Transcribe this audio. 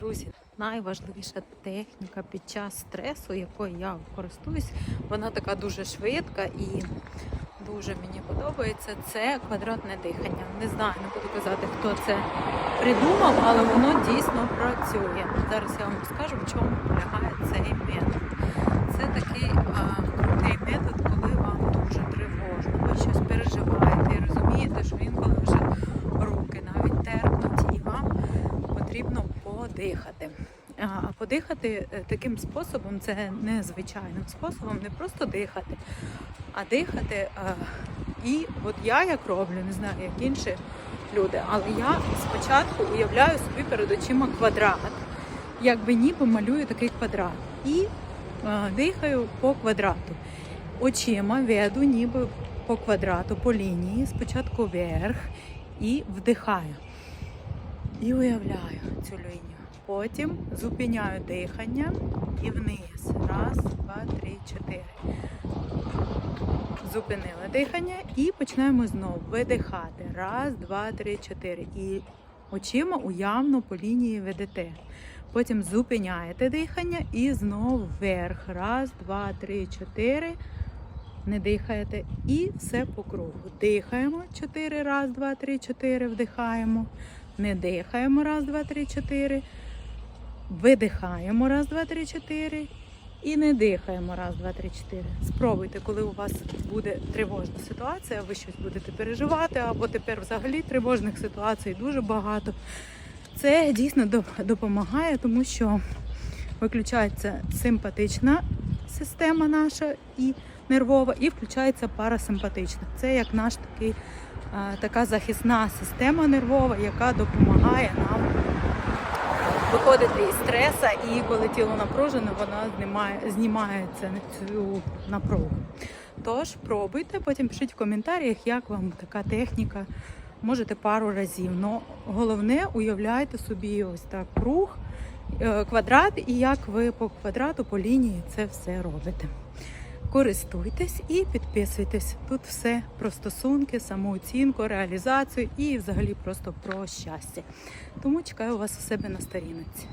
Друзі, найважливіша техніка під час стресу, якою я користуюсь, вона така дуже швидка і дуже мені подобається. Це квадратне дихання. Не знаю, не буду казати, хто це придумав, але воно дійсно працює. Зараз я вам розкажу, в чому полягає цей метод. Це такий а, крутий метод, коли вам дуже тривожно, ви щось переживаєте і розумієте, що інколи вже руки навіть терпнуть, і вам потрібно подихати. А подихати е, таким способом, це не звичайним способом, не просто дихати, а дихати. І от я як роблю, не знаю, як інші люди, але я спочатку уявляю собі перед очима квадрат, якби ніби малюю такий квадрат. І дихаю по квадрату. Очима веду ніби по квадрату, по лінії, спочатку вверх і вдихаю. І уявляю цю лінію. Потім зупиняю дихання і вниз. Раз, два, три, чотири. Зупинили дихання і починаємо знову видихати. Раз, два, три, чотири. І очима уявно по лінії ведете. Потім зупиняєте дихання і знову вверх. Раз, два, три, чотири. Не дихаєте. І все по кругу. Дихаємо. Чотири. Раз, два, три, чотири. Вдихаємо. Не дихаємо. Раз, два, три, чотири. Видихаємо. Раз, два, три, чотири. І не дихаємо. Раз, два, три, чотири. Спробуйте, коли у вас буде тривожна ситуація, ви щось будете переживати, або тепер взагалі тривожних ситуацій дуже багато. Це дійсно допомагає, тому що виключається симпатична система наша і нервова, і включається парасимпатична. Це як наш такий, така захисна система нервова, яка допомагає нам виходити із стреса, і коли тіло напружене, вона знімає, знімається цю напругу. Тож пробуйте, потім пишіть в коментарях, як вам така техніка. Можете пару разів. Но головне уявляйте собі ось так круг, е, квадрат, і як ви по квадрату, по лінії це все робите. Користуйтесь і підписуйтесь. Тут все про стосунки, самооцінку, реалізацію і взагалі просто про щастя. Тому чекаю вас у себе на сторінці.